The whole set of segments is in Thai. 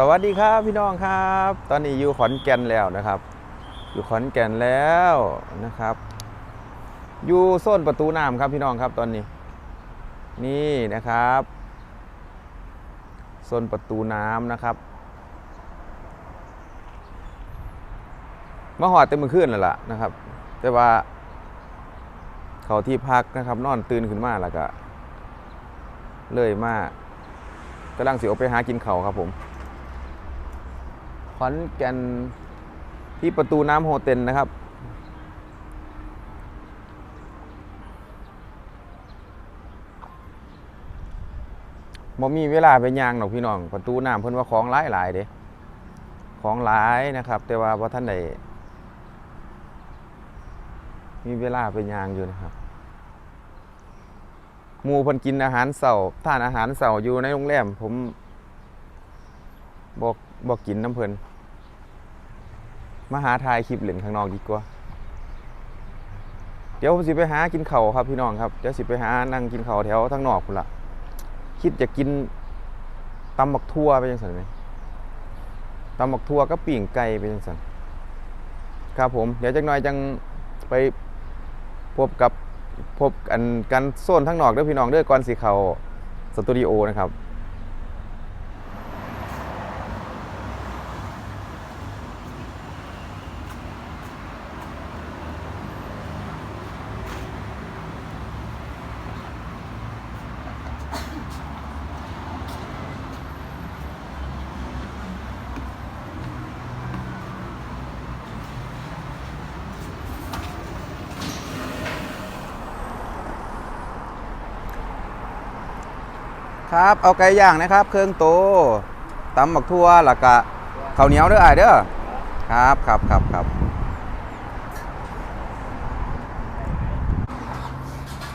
สวัสดีครับพี่น้องครับ ตอนนี้อยู่ขอนแก่นแล้วนะครับ อยู่ขอนแก่นแล้วนะครับ อยู่โซนประตูน้ำครับพี่น้องครับตอนนี้ นี่นะครับโซนประตูน้ำนะครับมาหอดเต็มมือขึ้นแล้วล่ะนะครับ แต่ว่า เขาที่พักนะครับ นอนตื่นขึ้นมาแล้วก็ เลยมากกำลังสิออกไปหากินเขาครับผม ขอนแก่นที่ประตูน้ำโฮเทลนะครับ บ่มีเวลาไปย่างหรอกพี่น้อง ประตูน้ำเพิ่นว่าของหลายหลายเด้ของหลายนะครับ แต่ว่าบ่ท่านใดมีเวลาไปย่างอยู่นะครับหมูเพิ่นกินอาหารเช้าทานอาหารเช้าอยู่ในโรงแรมผมบ่บ่กินน้ำเพิ่น มาหาถ่ายคลิปเล่นข้างนอกดีกว่า เดี๋ยวผมสิไปหากินข้าวครับพี่น้องครับ เดี๋ยวสิไปหานั่งกินข้าวแถวทางนอกพุ่นละคิดจะกินตำบักทั่วไปยังสันไหมตำบักทั่วก็ปิ่งไก่ไปยังสันครับผม เดี๋ยวจักหน่อยจังไปพบกับพบกันกันโซนทั้งนอกเด้อพี่น้องเด้อก่อนสิเขาสตูดิโอนะครับ ครับ เอาไก่ย่างนะครับ เครื่องโตตำบักทั่วแล้วก็ข้าวเหนียวเด้อไอ้เด้อครับครับครับครับ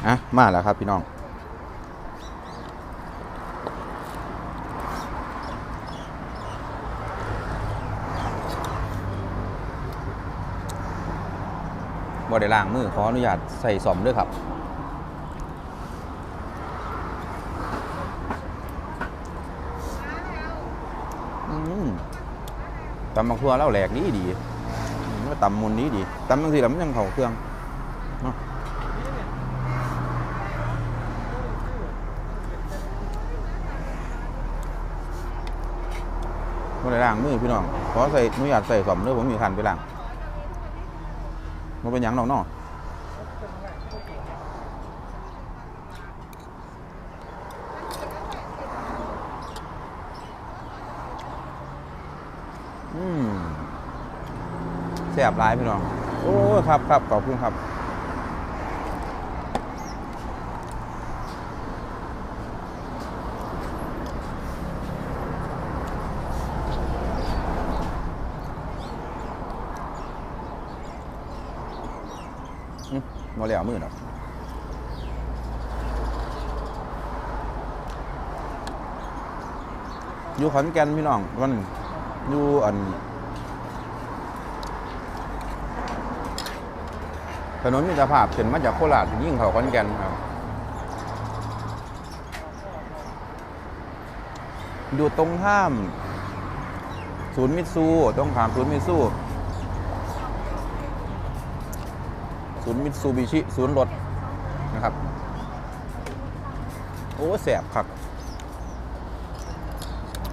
อะมาแล้วครับพี่น้องบ่ได้ล้างมือขออนุญาตใส่สอมด้วยครับ ตำบักทั่วเล่าแหลกดีดีมาตำมุนดีดีตำบางทีแล้วมันยังเข่าเครื่องเนาะบ่ได้ล้างมือพี่น้องขอใส่อนุญาตใส่สมเด้อผมมีคันไปล้างมันเป็นยังดอกเนาะอืม แซ่บร้ายพี่น้อง โอ้ครับครับขอบคุณครับมบ่แล้วมือดอกอยู่ขอนแก่นพี่น้องวันอยู่อัน ถนนมิตรภาพเข็นมาจากโคราชยิ่งเขาขอนแก่นครับอยู่ตรงข้ามศูนย์มิตซูตรงข้ามศูนย์มิตซูศูนย์มิตซูบิชิศูนย์รถนะครับ โอ้แสบคัก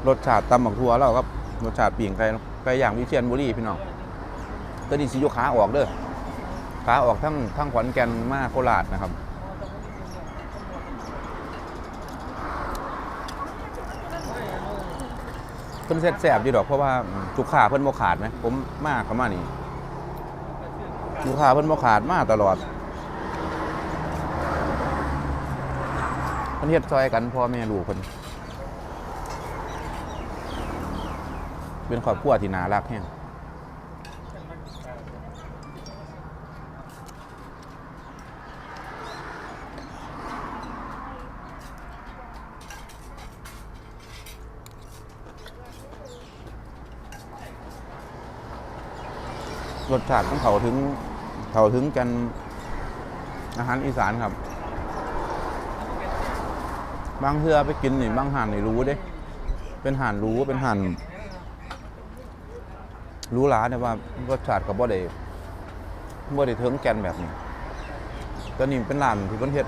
รสชาติตำหมักทัวแล้วครับรสชาติปีงไก่ไก่ย่างวิเชียนบุรีพี่น้องตัวนี้สิโยขาออกเด้อ ขาออกทั้งทั้งขอนแก่นมาโคราชนะครับเพิ่นเซ็ตแสบอยู่ดอกเพราะว่าจุกขาเพิ่นบ่ขาดไหมผมมากประมานี้ลูกค้าเพิ่นบ่ขาดมาตลอดเพิ่นเฮ็ดซอยกันพ่อแม่ลูกเพิ่นเป็นครอบครัวที่น่ารักแฮง รสชาติของเขาถึงเขาถึงกันอาหารอีสานครับ บางเทือไปกินนี่บางห่านนี่รู้เด้ เป็นห่านรู้เป็นห่านรู้หลาเนี่ยว่ารสชาติกับบ่ได้บ่ได้เทิงแกนแบบนี้ตัวนี้เป็นร้านที่เพิ่นเฮ็ด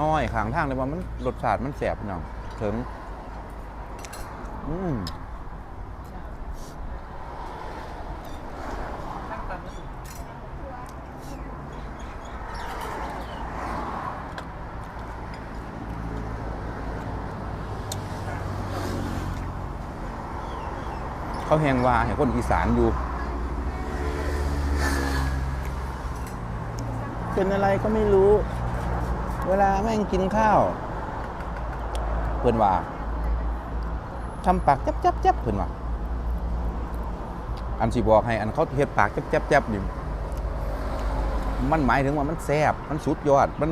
น้อยๆข้างทางเลยว่ามันรสชาติมันแสบพี่น้องเถิงอืม เขาแหงว่าให้คนอีสานอยู่ เป็นอะไรก็ไม่รู้ เวลาแม่งกินข้าว เพื่อนว่าทำปากจับจับจับเพื่อนว่าอันสิบอกให้อันเขาเฮ็ดปากจับจับจับนี่มันหมายถึงว่ามันแซบมันสุดยอด มัน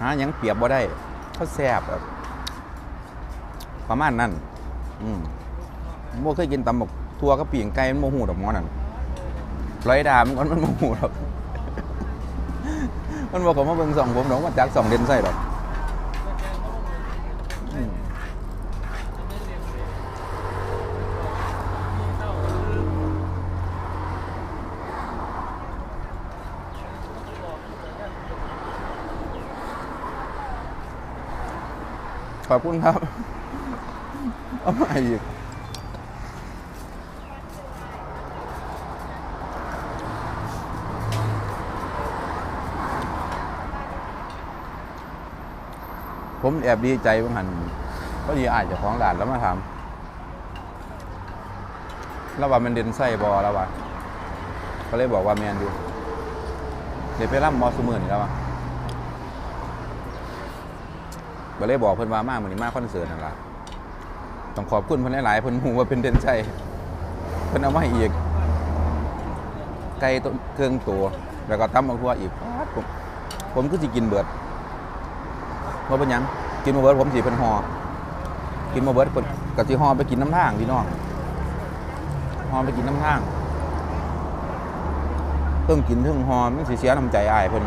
หาหยังเปรียบบ่ได้เขาแซบแบบประมาณนั้น อืม บ่เคยกินตำบักทั่วกับปีงไก่มันโมหูดอกมอนั่นร้อยดามันก็มันโมหูดอกมันบอกผมมาเบิ่งสองผมดอกว่าจากสองเดนใส่ดอกขอบคุณครับ เอามาอีก ผมแอบดีใจบางหันก็ดีอาจจะของร้านแล้วมาถามแล้วว่ามันเด่นไส้บอแล้วว่าก็เลยบอกว่าแมนดูเดี๋ยวไปร่ำมอสมือนี่แล้วว่าก็เลยบอกเพิ่อนว่ามากเหมือนนี้มากคอนเสิร์ตนั่นละต้องขอบคุณเพิ่อนหลายๆเพิ่อนหูว่าเป็นเด่นไส้เพิ่อนเอามาอีกไก่ตัวเครื่องตัวแล้วก็ตำบักทั่วอีกผมผมก็สิกินเบิด เพราะเป็นยังกินมาเบิร์ดผมสีเป็นหอกินมาเบิร์ดกับสีหอไปกินน้ำทางพี่น้องหอไปกินน้ำทางเพิ่งกินเพิ่งหอมันสีเสียน้ำใจอายเพิ่น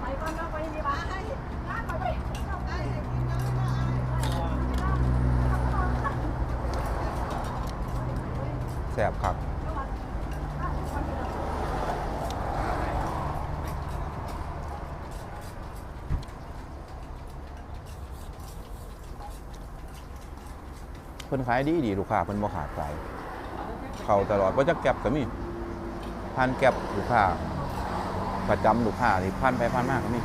ไปก่อนเนาะไปดีบ้าให้ร้านไปไปเข้าใกล้ให้กินน้ำมา แสบครับ เพิ่นขายดีดีลูกค้าเพิ่นบ่ขาดสายเขาตลอดว่าจะแก็บก็มีพันแก็บลูกค้าประจำลูกค้าที่พันไปพันมากก็มี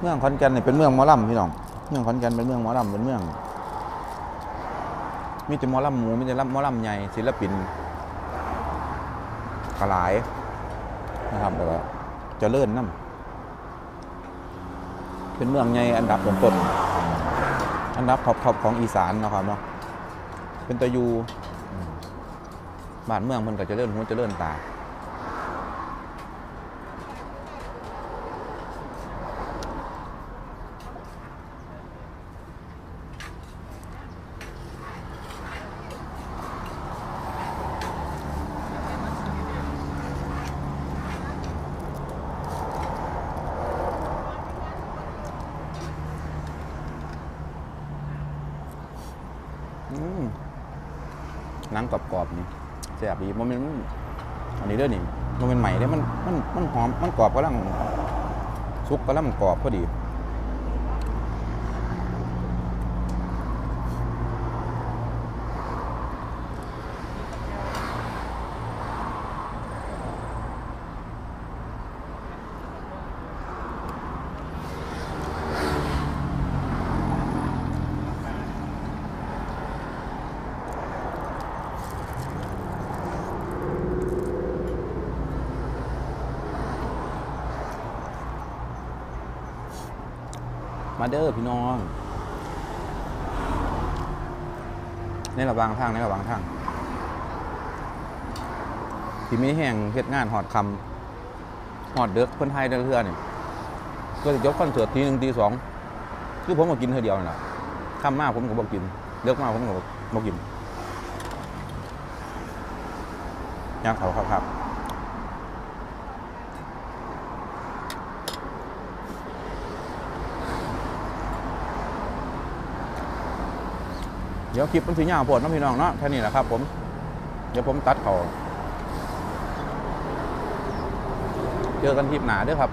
เมืองขอนแก่นนี่เป็นเมืองหมอลำพี่น้องเมืองขอนแก่นเป็นเมืองหมอลำเป็นเมืองมีแต่หมอลำหมูมีแต่ลำหมอลำใหญ่ศิลปินกหลายนะครับแต่ว่าจะเลื่อนน้ำ เป็นเมืองใหญ่อันดับต้นๆอันดับท็อปๆของอีสานนะครับเนาะเป็นตะยูบ้านเมืองมันก็จะเลื่อนหัวจะเลื่อนตา หนังกรอบๆนี่แซ่บดีมันเป็นอันนี้เด้อนี่มันเป็นใหม่เด้มันมันมันหอมมันกรอบก็ลังสุกก็ลังกรอบพอดี มาเด้อพี่น้อง ในระวางทางในระวางทางที่มีแห่งเฮ็ดงานหอดคำหอดเด็กคนไทยเดือเนี่ยก็จะยกคอนเสิร์ตทีหนึ่งทีสองคือผมก็กินเท่อเดียวนั่นแหละคำมากผมก็บอกกินเลิกมากผมก็บอกกินย่างเขาครับครับ ดี๋ยวคลิปมันสิยาวดน้องพี่น้องเนาะแค่นี้แหละครับผม เดี๋ยวผมตัดเขาเจอกันคลิปหนาด้อครับ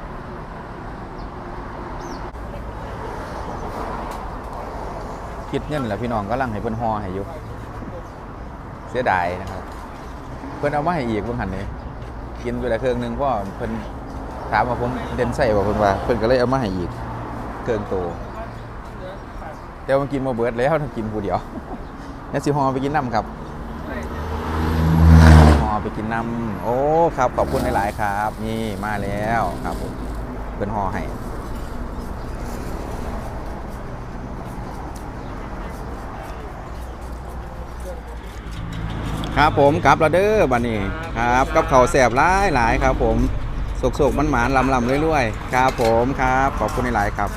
คิดเงินแหละพี่น้องก็ลังให้เพิ่อนห่อให้อยู่เสียดายนะครับ เพิ่อนเอามาให้อีกเพิ่นหันนี้กินไปละเครื่องหนึงเพราะว่าเพิ่อนถามว่าผมเด่นใส่บ่เพิ่อนว่า เพิ่อนก็เลยเอามาให้อีกเครื่องโต แต่มันกินมาเบิดแล้วถ้ากินผู้เดียวแล้วสิหอไปกินน้ำครับหอไปกินน้ำโอ้ครับขอบคุณหลายๆครับ นี่มาแล้วครับผมเพิ่นหอให้ครับผมกับแล้วเด้อบัดนี้ครับ กับเขาแสบหลายหลายครับผมสุกๆมันหมานๆลำๆเรื่อยๆ ครับผมครับ ขอบคุณหลายๆครับ